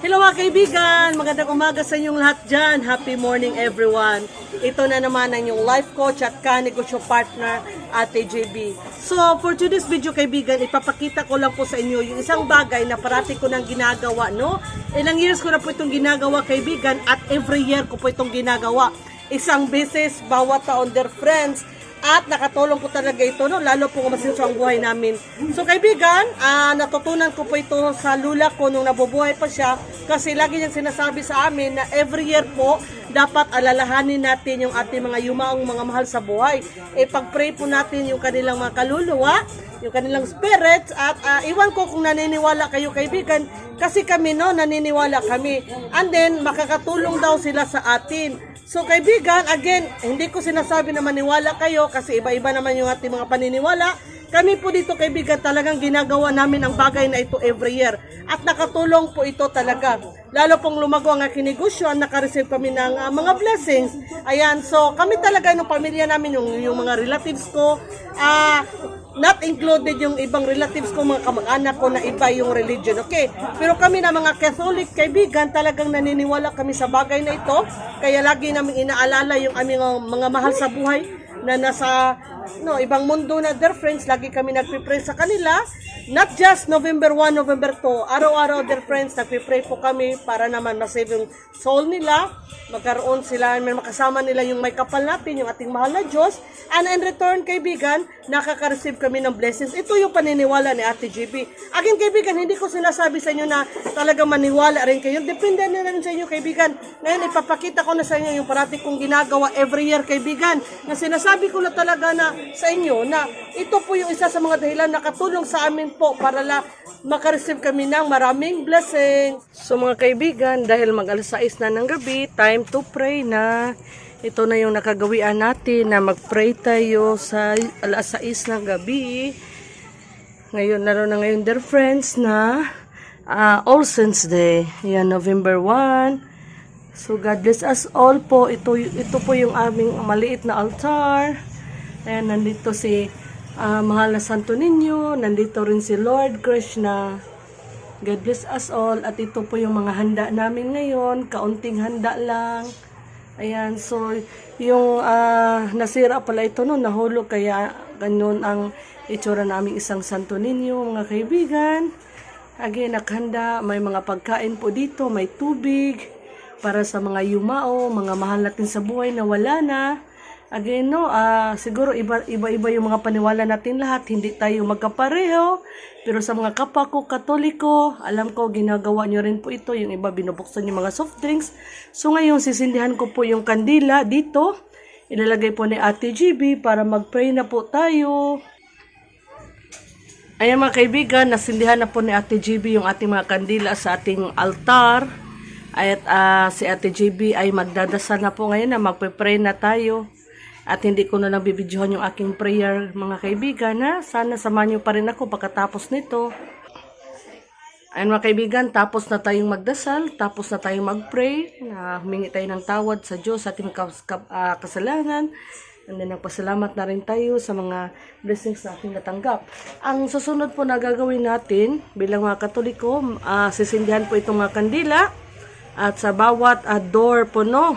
Hello mga kaibigan! Magandang umaga sa inyong lahat dyan. Happy morning everyone. Ito na naman ang inyong life coach at kanegosyo partner, Ate JB. So, for today's video kaibigan, ipapakita ko lang po sa inyo yung isang bagay na parati ko nang ginagawa, no? Ilang years ko na po itong ginagawa kaibigan at every year ko po itong ginagawa. Isang beses, bawat taon, dear friends. At nakatulong po talaga ito, no? lalo po kung masinso ang buhay namin. So kaibigan, ah, natutunan ko po ito sa lula ko nung nabubuhay pa siya kasi lagi niyang sinasabi sa amin na every year po dapat alalahanin natin yung ating mga yumaong mga mahal sa buhay. E pag-pray po natin yung kanilang mga kaluluwa, yung kanilang spirits at ah, iwan ko kung naniniwala kayo kaibigan kasi kami no naniniwala kami and then makakatulong daw sila sa atin So kaibigan, again, hindi ko sinasabi na maniwala kayo kasi iba-iba naman yung ating mga paniniwala. Kami po dito kaibigan talagang ginagawa namin ang bagay na ito every year. At nakatulong po ito talaga. Lalo pong lumago ang aking negosyo, nakareceive kami ng ah, mga blessings. Ayan, so kami talaga ng pamilya namin, yung, yung mga relatives ko, ah, not included yung ibang relatives ko, mga kamag-anak ko na iba yung religion, okay? Pero kami na mga Catholic kaibigan, talagang naniniwala kami sa bagay na ito. Kaya lagi namin inaalala yung aming uh, mga mahal sa buhay na nasa no, ibang mundo na their friends. Lagi kami nagpipray sa kanila. Not just November 1, November 2. Araw-araw, their friends, nagpipray po kami para naman masave yung soul nila. Magkaroon sila, may makasama nila yung may kapal natin, yung ating mahal na Diyos. And in return, kaibigan, nakaka-receive kami ng blessings. Ito yung paniniwala ni Ate JB. Again, kaibigan, hindi ko sinasabi sa inyo na talagang maniwala rin kayo. Depende na rin sa inyo, kaibigan. Ngayon, ipapakita ko na sa inyo yung parati kong ginagawa every year, kaibigan. Na sinasabi ko na talaga na sa inyo na ito po yung isa sa mga dahilan na katulong sa amin po para la makareceive kami ng maraming blessings. So mga kaibigan, dahil mag alas 6 na ng gabi, time to pray na. Ito na yung nakagawian natin na mag-pray tayo sa alas 6 ng gabi. Ngayon, naroon na ngayon, dear friends, na ah, All Saints Day. Yan, November 1. So, God bless us all po. Ito, ito po yung aming maliit na altar. Ayan, nandito si ah, Mahal na Santo Niño. Nandito rin si Lord Krishna. God bless us all. At ito po yung mga handa namin ngayon. Kaunting handa lang. Ayan, so yung ah, nasira pala ito no, nahulog kaya ganun ang itsura naming isang Santo Niño, mga kaibigan. Again, nakhanda, may mga pagkain po dito, may tubig para sa mga yumao, mga mahal natin sa buhay na wala na. Again, no, ah, siguro iba, iba-iba yung mga paniwala natin lahat, hindi tayo magkapareho. Pero sa mga kapwa ko, katoliko, alam ko, ginagawa nyo rin po ito. Yung iba, binubuksan yung mga soft drinks. So ngayon, sisindihan ko po yung kandila dito. Ilalagay po ni Ate GB para mag-pray na po tayo. Ayan mga kaibigan, nasindihan na po ni Ate GB yung ating mga kandila sa ating altar. At ah, si Ate GB ay magdadasal na po ngayon na magpe-pray na tayo. At hindi ko na lang bibidyohan yung aking prayer mga kaibigan na sana samahan niyo pa rin ako pagkatapos nito. Ayan mga kaibigan, tapos na tayong magdasal, tapos na tayong mag-pray, na humingi tayo ng tawad sa Diyos sa ating ah, kasalanan. And then nagpasalamat na rin tayo sa mga blessings na ating natanggap. Ang susunod po na gagawin natin bilang mga katoliko, ah, sisindihan po itong mga kandila at sa bawat ah, door po no,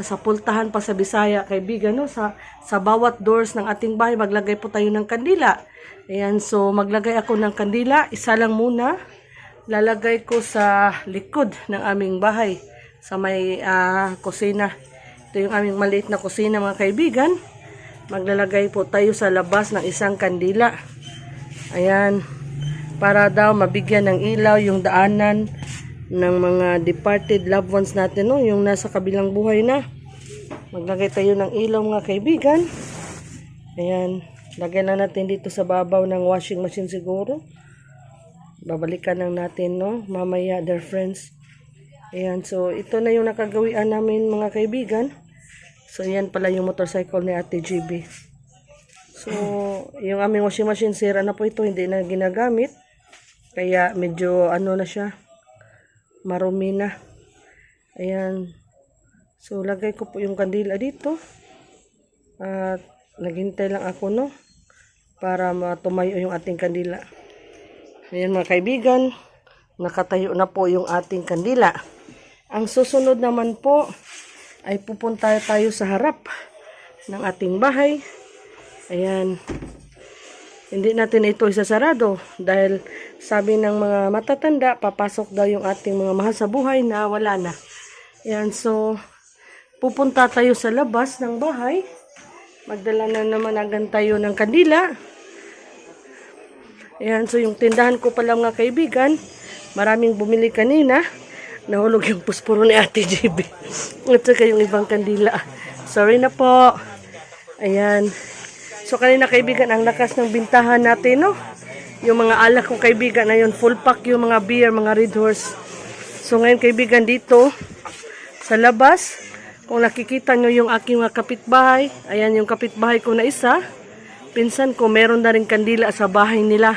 sa pultahan pa sa Bisaya, kaibigan, no? sa, sa bawat doors ng ating bahay, maglagay po tayo ng kandila. Ayan, so maglagay ako ng kandila, isa lang muna. Lalagay ko sa likod ng aming bahay, sa may ah, kusina. Ito yung aming maliit na kusina, mga kaibigan. Maglalagay po tayo sa labas ng isang kandila. Ayan, para daw mabigyan ng ilaw yung daanan ng mga departed loved ones natin, no? yung nasa kabilang buhay na. Maglagay tayo ng ilaw mga kaibigan. Ayan, lagyan na natin dito sa babaw ng washing machine siguro. Babalikan lang natin, no? Mamaya, dear friends. Ayan, so ito na yung nakagawian namin mga kaibigan. So, yan pala yung motorcycle ni Ate GB. So, yung aming washing machine, sira na po ito, hindi na ginagamit. Kaya medyo ano na siya, marumi na. Ayan. So, lagay ko po yung kandila dito. At naghintay lang ako, no? Para matumayo yung ating kandila. Ayan mga kaibigan. nakatayo na po yung ating kandila. Ang susunod naman po ay pupunta tayo sa harap ng ating bahay. Ayan. Hindi natin ito isasarado dahil sabi ng mga matatanda, papasok daw yung ating mga mahal sa buhay na wala na. Ayan, so pupunta tayo sa labas ng bahay. Magdala na naman agad tayo ng kandila. Ayan, so yung tindahan ko pala mga kaibigan, maraming bumili kanina. Nahulog yung puspuro ni Ate JB. At saka yung ibang kandila. Sorry na po. Ayan. So kanina kaibigan, ang lakas ng bintahan natin, no? Yung mga alak kong kaibigan na yun, full pack yung mga beer, mga red horse. So ngayon kaibigan dito, sa labas, kung nakikita nyo yung aking mga kapitbahay, ayan yung kapitbahay ko na isa, pinsan ko, meron na rin kandila sa bahay nila.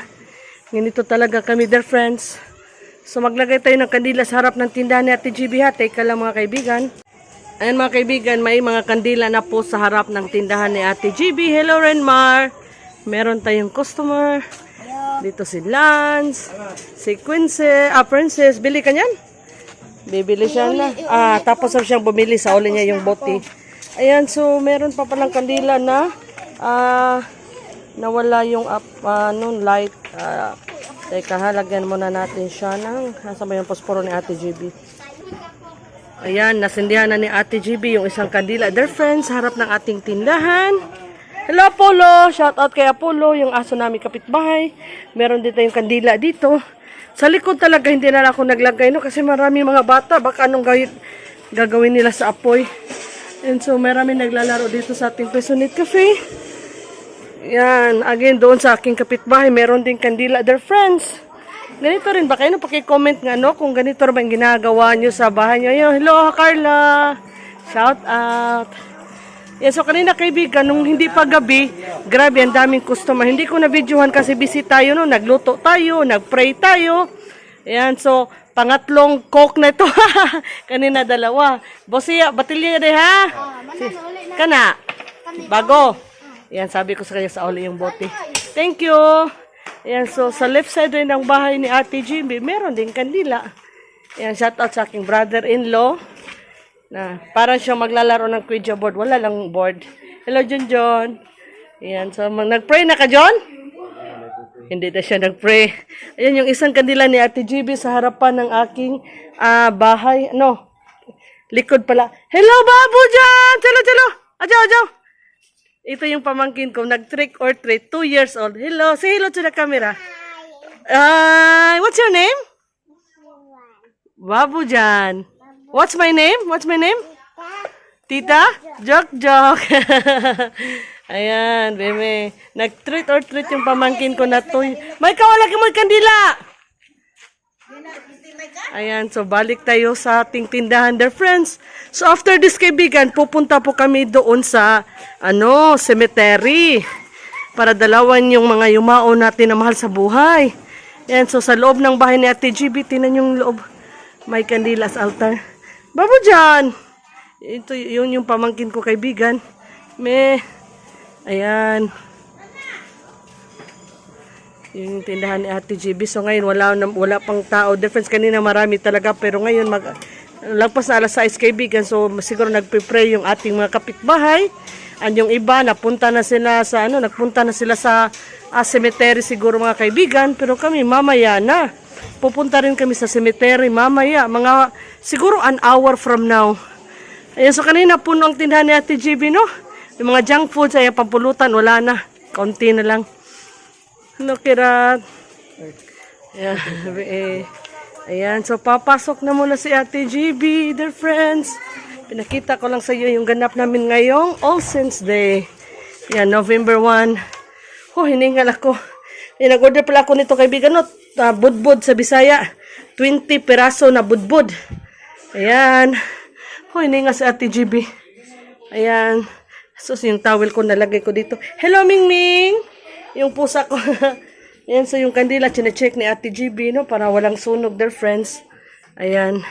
Ganito talaga kami, dear friends. So maglagay tayo ng kandila sa harap ng tindahan ni Ate GB ha. Take ka lang mga kaibigan. Ayan mga kaibigan, may mga kandila na po sa harap ng tindahan ni Ate GB. Hello Renmar! Meron tayong customer. Dito si Lance, si Quincy, ah Princess. Bili ka niyan? Bibili siya na. Ah, tapos na siyang bumili sa uli niya yung bote. Ayan, so meron pa palang kandila na ah nawala yung up, ah, nung light. Ah, teka, halagyan muna natin siya ng nasa ba yung posporo ni Ate GB. Ayan, nasindihan na ni Ate GB yung isang kandila. Dear friends, harap ng ating tindahan. Hello Apollo! Shout out kay Apollo, yung aso namin kapitbahay. Meron din tayong kandila dito. Sa likod talaga hindi na ako naglagay no kasi marami mga bata. Baka anong gawin, gagawin nila sa apoy. And so marami naglalaro dito sa ating Pesonit Cafe. Yan, again doon sa aking kapitbahay, meron din kandila. Dear friends, ganito rin ba kayo? No, paki-comment nga no kung ganito rin ba yung ginagawa nyo sa bahay nyo. Ayun, hello Carla! Shout out! Yan, so kanina kaibigan, nung hindi pa gabi, grabe, ang daming customer. Hindi ko na videohan kasi busy tayo, no? Nagluto tayo, nagpray tayo. Yan, so, pangatlong coke na ito. kanina dalawa. Bosia, batilya na ha? Si- Kana? Bago. Yan, sabi ko sa kanya sa uli yung bote. Thank you. Yan, so sa left side rin ng bahay ni Ate Jimmy, meron din kandila. Yan, shout out sa aking brother-in-law na parang siya maglalaro ng Ouija board. Wala lang board. Hello, John John. Yan, so nag-pray na ka, John? Hindi na siya nag-pray. Ayan yung isang kandila ni Ate GB sa harapan ng aking ah, bahay. No, likod pala. Hello, Babu Jan! Chalo, chalo! Ajo, ajo! Ito yung pamangkin ko, nag-trick or treat, two years old. Hello, say hello to the camera. Hi, what's your name? Babu Jan. What's my name? What's my name? Tita? Jok, jok. Ayan, bebe. Nag-treat or treat yung pamangkin ko na to. May kawala mo kandila! Ayan, so balik tayo sa ating tindahan, dear friends. So after this kaibigan, pupunta po kami doon sa, ano, cemetery. Para dalawan yung mga yumao natin na mahal sa buhay. Ayan, so sa loob ng bahay ni Ate GB, tinan yung loob. May kandila sa altar. Babo dyan! Ito, yun yung pamangkin ko kaibigan. Me, ayan. Yun yung tindahan ni Ate GB. So ngayon wala, wala pang tao. Difference kanina marami talaga. Pero ngayon mag, lagpas na alas 6 kaibigan. So siguro nagpe-pray yung ating mga kapitbahay. And yung iba, napunta na sila sa ano, nagpunta na sila sa ah, cemetery siguro mga kaibigan. Pero kami mamaya na. Pupunta rin kami sa cemetery mamaya. Mga siguro an hour from now. Ayan, so kanina puno ang tindahan ni Ate GB, no? Yung mga junk foods, ay pampulutan, wala na. Konti na lang. Hello, Kirat. Ayan, eh, ayan, so papasok na muna si Ate GB, dear friends. Pinakita ko lang sa iyo yung ganap namin ngayong All Saints Day. Ayan, November 1. Oh, hiningal ako. Eh, nag-order pala ako nito kaibigan, no? Ah, budbud sa Bisaya. 20 peraso na budbud. Ayan. Oh, hiningal si Ate GB. Ayan. So, yung towel ko nalagay ko dito. Hello, Ming Ming! Yung pusa ko. Ayan, so yung kandila, chinecheck ni Ate GB, no? Para walang sunog, their friends. Ayan.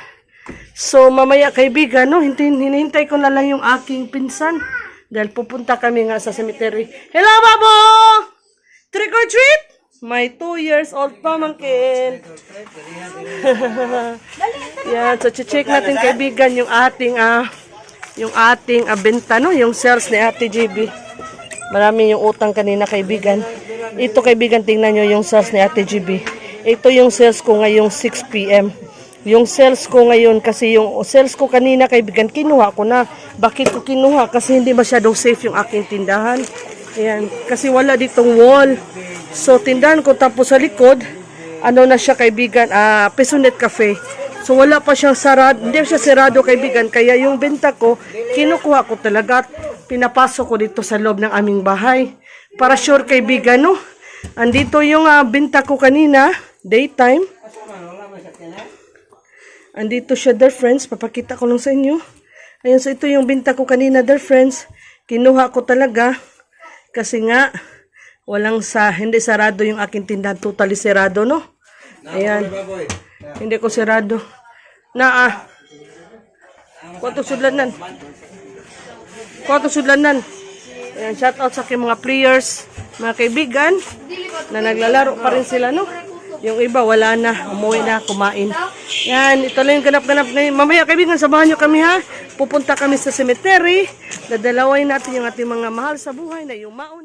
So, mamaya, kaibigan, no? Hinihintay ko na lang yung aking pinsan. Dahil pupunta kami nga sa cemetery. Hello, Babo! Trick or treat? My two years old pamangkin. Yan, so check natin kaibigan yung ating ah yung ating benta no, yung sales ni Ate JB. Marami yung utang kanina kaibigan. Ito kaibigan tingnan nyo yung sales ni Ate JB. Ito yung sales ko ngayong 6 PM. Yung sales ko ngayon kasi yung sales ko kanina kaibigan kinuha ko na. Bakit ko kinuha? Kasi hindi masyadong safe yung aking tindahan. Ayan, kasi wala ditong wall. So tindahan ko tapos sa likod, ano na siya kaibigan, ah, Pesonet Cafe. So wala pa siyang sarado, hindi siya sarado kaibigan, kaya yung benta ko, kinukuha ko talaga pinapasok ko dito sa loob ng aming bahay. Para sure kaibigan, no? Andito yung ah, benta ko kanina, daytime. Andito siya, dear friends. Papakita ko lang sa inyo. Ayan, so ito yung binta ko kanina, dear friends. Kinuha ko talaga. Kasi nga, walang sa, hindi sarado yung aking tindahan. Totally sarado, no? Ayan. Hindi ko sarado. Na, ah. Kwato sudlanan. Kwato sudlanan. Ayan, shout out sa aking mga players, mga kaibigan, na naglalaro pa rin sila, no? Yung iba, wala na. Umuwi na, kumain. Yan, ito lang yung ganap-ganap ngayon. Mamaya, kaibigan, samahan nyo kami, ha? Pupunta kami sa cemetery. Dadalawin natin yung ating mga mahal sa buhay na yung mauna.